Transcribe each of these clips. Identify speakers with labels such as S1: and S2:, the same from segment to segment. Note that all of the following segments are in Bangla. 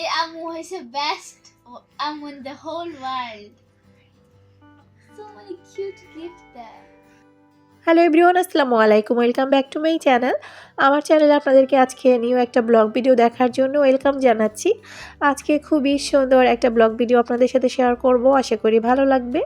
S1: এই আম্মু হয়েছে বেস্ট আম্মু in the whole world so many cute gift দেয়
S2: হ্যালো এভরিওয়ান আসসালামু আলাইকুম welcome back to my channel আমার চ্যানেলে আপনাদেরকে আজকে নিউ একটা ব্লগ ভিডিও দেখার জন্য ওয়েলকাম জানাচ্ছি। আজকে খুবই সুন্দর একটা ব্লগ ভিডিও আপনাদের সাথে শেয়ার করব, আশা করি ভালো লাগবে।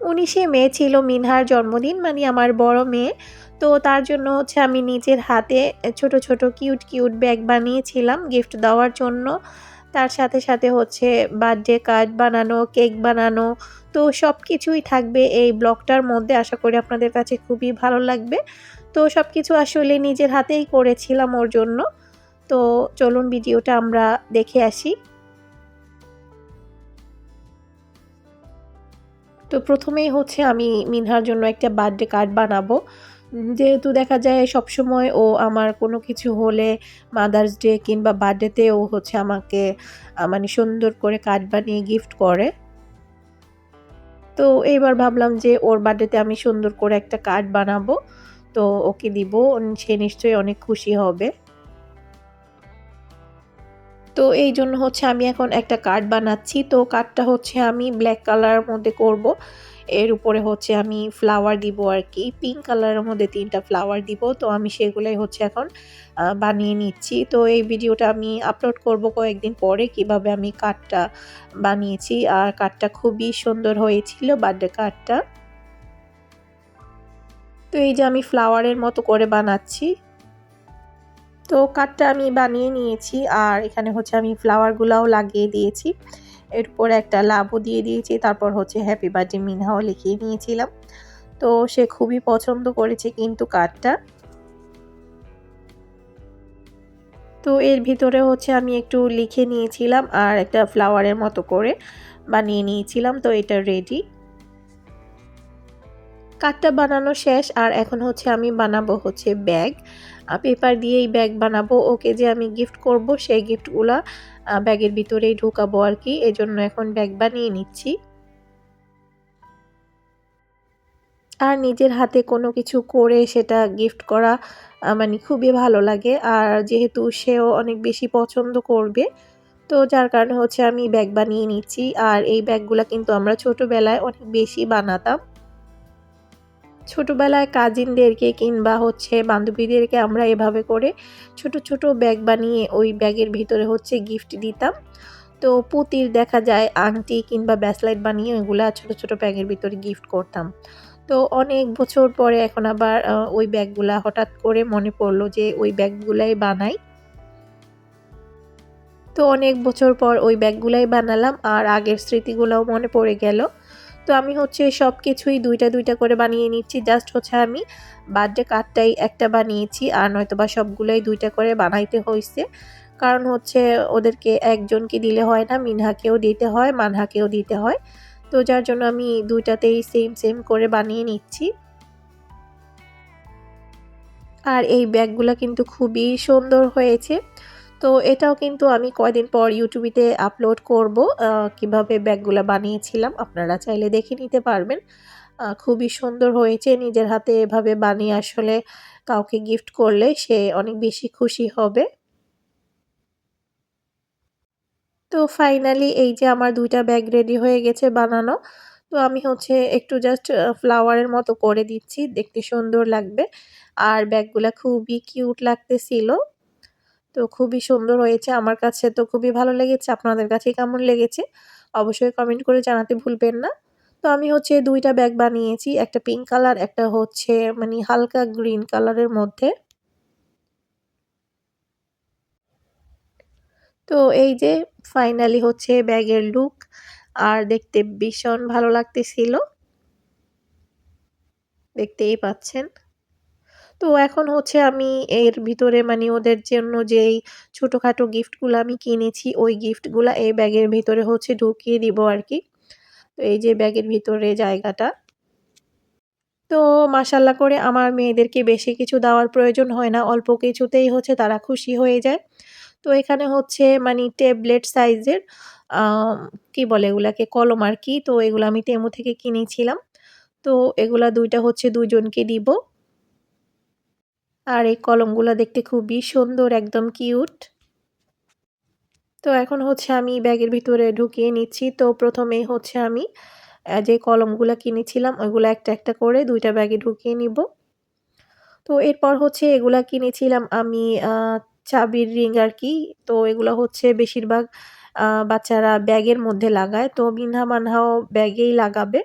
S2: উনিশে মে ছিল মিনহার জন্মদিন মানে আমার বড় মেয়ে। তো তার জন্য হচ্ছে আমি নিজের হাতে ছোট ছোট কিউট কিউট ব্যাগ বানিয়েছিলাম গিফট দেওয়ার জন্য। তার সাথে সাথে হচ্ছে বার্থডে কার্ড বানানো কেক বানানো। তো সব কিছুই থাকবে এই ব্লগটার মধ্যে। আশা করি আপনাদের কাছে খুবই ভালো লাগবে। তো সব কিছু আসলে নিজের হাতেই করেছিলাম ওর জন্য। তো চলুন ভিডিওটা আমরা দেখে আসি। তো প্রথমেই হচ্ছে আমি মিনহার জন্য একটা বার্থডে কার্ড বানাবো। যেহেতু দেখা যায় সবসময় ও আমার কোনো কিছু হলে মাদার্স ডে কিংবা বার্থডেতে ও হচ্ছে আমাকে মানে সুন্দর করে কার্ড বানিয়ে গিফট করে। তো এইবার ভাবলাম যে ওর বার্থডেতে আমি সুন্দর করে একটা কার্ড বানাবো। তো ওকে দিব সে নিশ্চয়ই অনেক খুশি হবে। তো এই জন্য হচ্ছে আমি এখন একটা কার্ড বানাচ্ছি। তো কার্ডটা হচ্ছে আমি ব্ল্যাক কালারের মধ্যে করব। এর উপরে হচ্ছে আমি ফ্লাওয়ার দিব আর কি পিঙ্ক কালারের মধ্যে তিনটা ফ্লাওয়ার দিব। তো আমি সেগুলোই হচ্ছে এখন বানিয়ে নিচ্ছি। তো এই ভিডিওটা আমি আপলোড করব কয়েকদিন পরে কীভাবে আমি কার্ডটা বানিয়েছি। আর কার্ডটা খুবই সুন্দর হয়েছিল বার্থডে কার্ডটা তো এই যে আমি ফ্লাওয়ারের মতো করে বানাচ্ছি। তো কার্ডটা আমি বানিয়ে নিয়েছি আর এখানে হচ্ছে আমি ফ্লাওয়ারগুলোও লাগিয়ে দিয়েছি। এর উপর একটা লাভও দিয়ে দিয়েছি, তারপর হচ্ছে হ্যাপি বার্থডে মিনহাও লিখিয়ে নিয়েছিলাম। তো সে খুবই পছন্দ করেছে কিন্তু কার্ডটা তো এর ভিতরে হচ্ছে আমি একটু লিখে নিয়েছিলাম আর একটা ফ্লাওয়ারের মতো করে বানিয়ে নিয়েছিলাম, তো এটা রেডি কার্ডটা বানানো শেষ, আর এখন হচ্ছে আমি বানাবো হচ্ছে ব্যাগ। পেপার দিয়েই ব্যাগ বানাবো, ওকে যে আমি গিফট করব সেই গিফটগুলা ব্যাগের ভিতরেই ঢুকাবো আর কি, এজন্য এখন ব্যাগ বানিয়ে নিচ্ছি। আর নিজের হাতে কোনো কিছু করে সেটা গিফট করা মানে খুবই ভালো লাগে, আর যেহেতু সেও অনেক বেশি পছন্দ করবে, তো যার কারণে হচ্ছে আমি ব্যাগ বানিয়ে নিচ্ছি, আর এই ব্যাগগুলা কিন্তু আমরা ছোটোবেলায় অনেক বেশি বানাতাম। ছোটোবেলায় কাজিনদেরকে কিংবা হচ্ছে বান্ধবীদেরকে আমরা এভাবে করে ছোট ছোট ব্যাগ বানিয়ে ওই ব্যাগের ভিতরে হচ্ছে গিফট দিতাম। তো পুতির দেখা যায়, আংটি কিংবা ব্যাসলাইট বানিয়ে ওইগুলা ছোট ছোট ব্যাগের ভিতরে গিফট করতাম। তো অনেক বছর পরে এখন আবার ওই ব্যাগগুলা হঠাৎ করে মনে পড়ল যে ওই ব্যাগগুলাই বানাই। তো অনেক বছর পর ওই ব্যাগগুলাই বানালাম আর আগের স্মৃতিগুলোও মনে পড়ে গেল। তো আমি হচ্ছে সব কিছুই দুইটা দুইটা করে বানিয়ে নিচ্ছি। জাস্ট হচ্ছে আমি বার্থডে কার্ডটাই একটা বানিয়েছি আর নয়তো বা সবগুলোই দুইটা করে বানাইতে হয়েছে কারণ হচ্ছে ওদেরকে একজনকে দিলে হয় না, মিনহাকেও দিতে হয়, মানহাকেও দিতে হয়। তো যার জন্য আমি দুইটাতেই সেম সেম করে বানিয়ে নিচ্ছি। আর এই ব্যাগগুলো কিন্তু খুবই সুন্দর হয়েছে। তো এটাও কিন্তু আমি কয়দিন পর ইউটিউবিতে আপলোড করব কীভাবে ব্যাগগুলো বানিয়েছিলাম আপনারা চাইলে দেখে নিতে পারবেন। খুবই সুন্দর হয়েছে, নিজের হাতে এভাবে বানিয়ে আসলে কাউকে গিফট করলে সে অনেক বেশি খুশি হবে। তো ফাইনালি এই যে আমার দুইটা ব্যাগ রেডি হয়ে গেছে বানানো, তো আমি হচ্ছে একটু জাস্ট ফ্লাওয়ারের মতো করে দিচ্ছি, দেখতে সুন্দর লাগবে। আর ব্যাগগুলা খুবই কিউট লাগতেছিল। তো খুবই সুন্দর হয়েছে। আমার কাছে তো খুবই ভালো লেগেছে, আপনাদের কাছে কেমন লেগেছে? অবশ্যই কমেন্ট করে জানাতে ভুলবেন না। তো আমি হচ্ছে দুইটা ব্যাগ বানিয়েছি, একটা পিঙ্ক কালার একটা হচ্ছে মানে হালকা গ্রিন কালারের মধ্যে। তো এই যে ফাইনালি হচ্ছে ব্যাগের লুক আর দেখতে ভীষণ ভালো লাগতেছিল। দেখতেই পাচ্ছেন। তো এখন হচ্ছে আমি এর ভিতরে মানে ওদের জন্য যেই ছোটোখাটো গিফটগুলো আমি কিনেছি, ওই গিফটগুলো এই ব্যাগের ভিতরে হচ্ছে ঢুকিয়ে দিব আর কি তো এই যে ব্যাগের ভিতরে জায়গাটা। তো মাসাল্লা করে আমার মেয়েদেরকে বেশি কিছু দেওয়ার প্রয়োজন হয় না, অল্প কিছুতেই হচ্ছে তারা খুশি হয়ে যায়। তো এখানে হচ্ছে মানে ট্যাবলেট সাইজের কি বলে এগুলাকে, কলম আর কি তো এগুলো আমি তেমু থেকে কিনেছিলাম। তো এগুলা দুইটা হচ্ছে দুজনকে দিব। আর এই কলমগুলো দেখতে খুবই সুন্দর, একদম কিউট। তো এখন হচ্ছে আমি ব্যাগের ভিতরে ঢুকিয়ে নিচ্ছি। তো প্রথমে হচ্ছে আমি যে কলমগুলো কিনেছিলাম, ওইগুলো একটা একটা করে দুইটা ব্যাগে ঢুকিয়ে নিব। তো এরপর হচ্ছে এগুলা কিনেছিলাম আমি চাবির রিং আর কি। তো এগুলো হচ্ছে বেশিরভাগ বাচ্চারা ব্যাগের মধ্যে লাগায়। তো মিনহা মানহাও ব্যাগেই লাগাবে।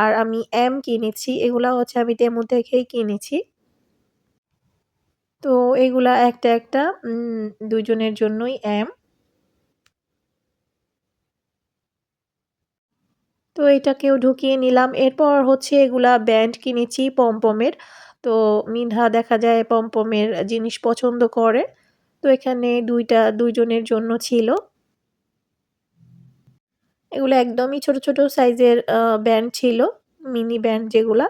S2: আর আমি এম কিনেছি। এগুলো হচ্ছে আমি তেমু থেকেই কিনেছি। তো এগুলা একটা একটা দুজনের জন্যই এম তো এটাকেও ঢুকিয়ে নিলাম। এরপর হচ্ছে এগুলা ব্যান্ড কিনেছি পমপমের। তো মিনহা দেখা যায় পমপমের জিনিস পছন্দ করে। তো এখানে দুইটা, দুইজনের জন্য ছিল। এগুলো একদমই ছোট ছোট সাইজের ব্যান্ড ছিল, মিনি ব্যান্ড যেগুলা।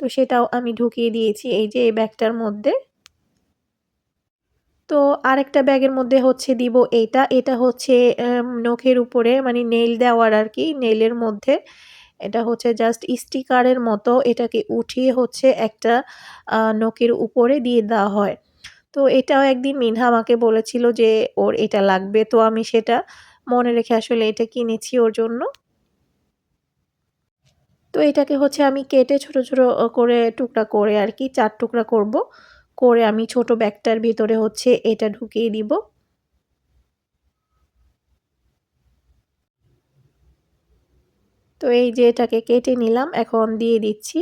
S2: তো সেটাও আমি ঢুকিয়ে দিয়েছি এই যে এই ব্যাগটার মধ্যে। তো আরেকটা ব্যাগের মধ্যে হচ্ছে দিব এটা এটা হচ্ছে নখের উপরে মানে নেইল দেওয়ার আর কি নেইলের মধ্যে। এটা হচ্ছে জাস্ট স্টিকারের মতো। এটাকে উঠিয়ে হচ্ছে একটা নখের উপরে দিয়ে দেওয়া হয়। তো এটাও একদিন মিনহা আমাকে বলেছিল যে, ওর এটা লাগবে। তো আমি সেটা মনে রেখে আসলে এটা কিনেছি ওর জন্য। তো এটাকে হচ্ছে আমি কেটে ছোট ছোট করে টুকরা করে আর কি চার টুকরা করব। করে আমি ছোট ব্যাগটার ভিতরে হচ্ছে এটা ঢুকিয়ে দিব। তো এই যে এটাকে কেটে নিলাম, এখন দিয়ে দিচ্ছি।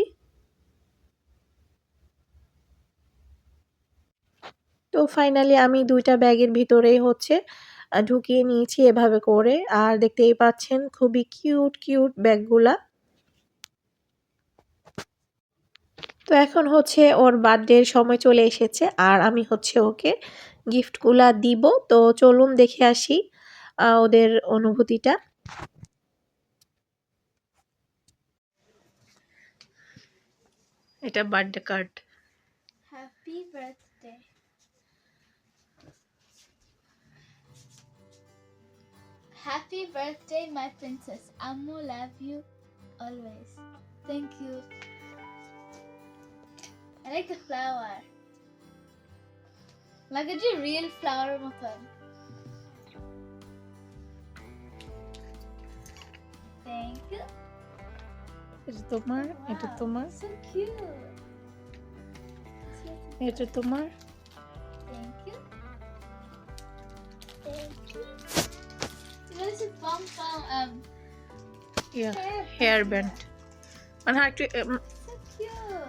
S2: তো ফাইনালি আমি দুইটা ব্যাগের ভিতরেই হচ্ছে ঢুকিয়ে নিয়েছি এভাবে করে। আর দেখতেই পাচ্ছেন খুবই কিউট কিউট ব্যাগগুলা। তো এখন হচ্ছে ওর বার্থডের সময় চলে এসেছে আর আমি হচ্ছে ওকে গিফটগুলা দিব তো চলুন দেখে আসি ওদের অনুভূতিটা এটা birthday card
S1: Happy birthday. Happy birthday, my princess. Ammo love you always. Thank you. I like the flower. Like a real flower method. Thank you.
S2: এটা তোমার এটা
S1: Wow,
S2: তোমার
S1: So cute.
S2: এটা তোমার
S1: Thank you. Thank you. There's a pom pom um
S2: yeah
S1: hair
S2: hair
S1: band.
S2: Band মানে আর একটু উম,
S1: So cute.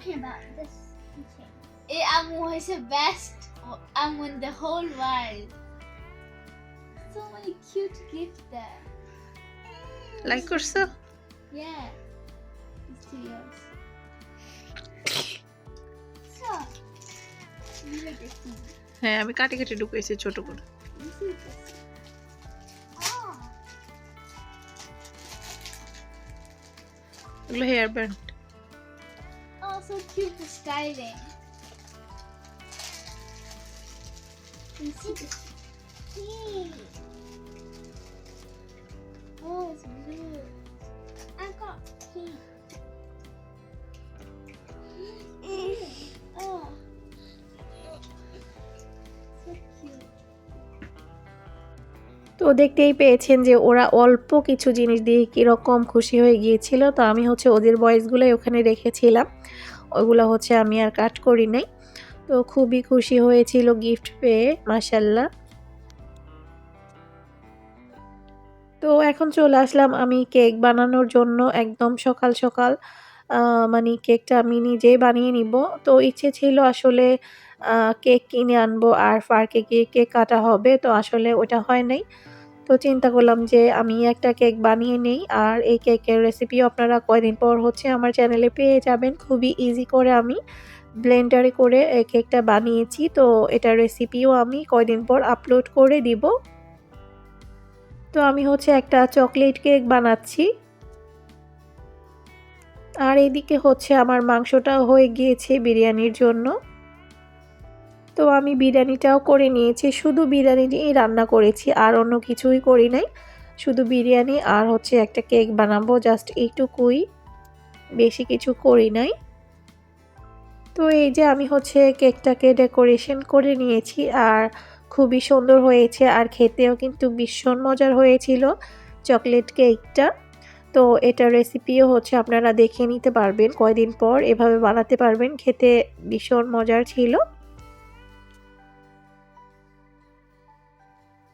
S1: Talking about this Eh, Amu is the best Amu in the whole world. So many cute gifts there.
S2: Like করছ
S1: Yeah. It's to yours. So, you this thing.
S2: হ্যাঁ আমি কাটি কাটি ঢুকেছি ছোট করে
S1: this? Oh.
S2: এগুলো hair band
S1: Oh, so cute see this? Oh, it's blue. I got pink. Oh.
S2: তো দেখতেই পেয়েছেন যে ওরা অল্প কিছু জিনিস দিয়ে কীরকম খুশি হয়ে গিয়েছিল তো আমি হচ্ছে ওদের ভয়েসগুলোই ওখানে রেখেছিলাম ওইগুলো হচ্ছে আমি আর কাট করি নাই। তো খুবই খুশি হয়েছিল গিফট পেয়ে মাসাল্লাহ তো এখন চলে আসলাম আমি কেক বানানোর জন্য একদম সকাল সকাল। মানে কেকটা আমি নিজেই বানিয়ে নিব। তো ইচ্ছে ছিল আসলে কেক কিনে আনব আর পার্কে গিয়ে কেক কাটা হবে। তো আসলে ওটা হয় নাই। তো চিন্তা করলাম যে আমি একটা কেক বানিয়ে নেই আর এই কেকের রেসিপিও আপনারা কয়দিন পর হচ্ছে আমার চ্যানেলে পেয়ে যাবেন। খুবই ইজি করে আমি ব্লেন্ডারে করে এই কেকটা বানিয়েছি। তো এটার রেসিপিও আমি কয়দিন পর আপলোড করে দিব। তো আমি হচ্ছে একটা চকলেট কেক বানাচ্ছি। আর এদিকে হচ্ছে আমার মাংসটাও হয়ে গিয়েছে বিরিয়ানির জন্য। তো আমি বিরিয়ানিটাও করে নিয়েছি। শুধু বিরিয়ানিটাই রান্না করেছি, আর অন্য কিছুই করি নাই। শুধু বিরিয়ানি আর হচ্ছে একটা কেক বানাবো, জাস্ট এইটুকুই। বেশি কিছু করি নাই। তো এই যে আমি হচ্ছে কেকটাকে ডেকোরেশন করে নিয়েছি, আর খুবই সুন্দর হয়েছে, আর খেতেও কিন্তু ভীষণ মজার হয়েছিল চকলেট কেকটা। তো এটার রেসিপিও হচ্ছে আপনারা দেখে নিতে পারবেন, কয়দিন পর এভাবে বানাতে পারবেন, খেতে ভীষণ মজার ছিল।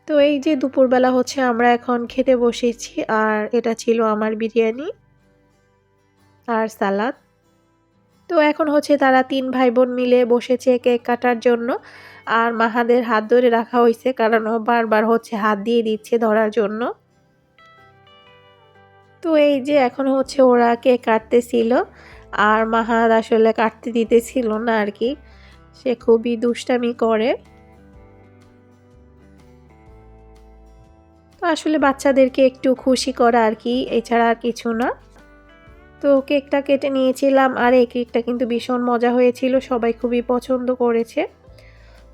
S2: তো এই যে দুপুরবেলা হচ্ছে আমরা এখন খেতে বসেছি, আর এটা ছিল আমার বিরিয়ানি আর সালাদ। তো এখন হচ্ছে তারা তিন ভাই বোন মিলে বসেছে কেক কাটার জন্য, আর মাহাদের হাত ধরে রাখা হয়েছে কারণ ও বারবার হচ্ছে হাত দিয়ে দিচ্ছে ধরার জন্য। তো এই যে এখন হচ্ছে ওরা কেক কাটতেছিল, আর মাহাদ আসলে কাটতে দিতেছিল না আর কি। সে খুবই দুষ্টামি করে। আসলে বাচ্চাদেরকে একটু খুশি করা আর কি, এছাড়া আর কিছু না। তো কেকটা কেটে নিয়েছিলাম আর এই কেকটা কিন্তু ভীষণ মজা হয়েছিল, সবাই খুবই পছন্দ করেছে।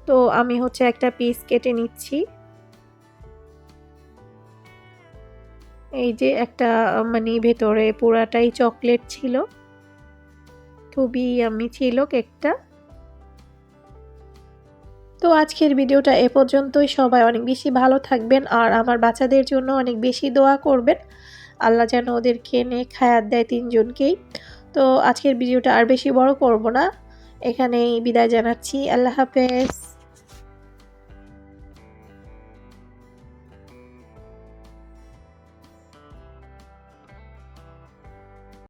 S2: তো আমি হচ্ছে একটা পিস কেটে নিচ্ছি। এই যে একটা মানে ভেতরে পুরাটাই চকলেট ছিল। খুবই আমি ছিল কেকটা। তো আজকের ভিডিওটা এ পর্যন্তই। সবাই অনেক বেশি ভালো থাকবেন আর আমার বাচ্চাদের জন্য অনেক বেশি দোয়া করবেন। আল্লাহ যেন ওদেরকে নে খায়াত দেয় তিনজনকেই। তো আজকের ভিডিওটা আর বেশি বড় করব না। এখানেই বিদায় জানাচ্ছি। আল্লাহ হাফেজ।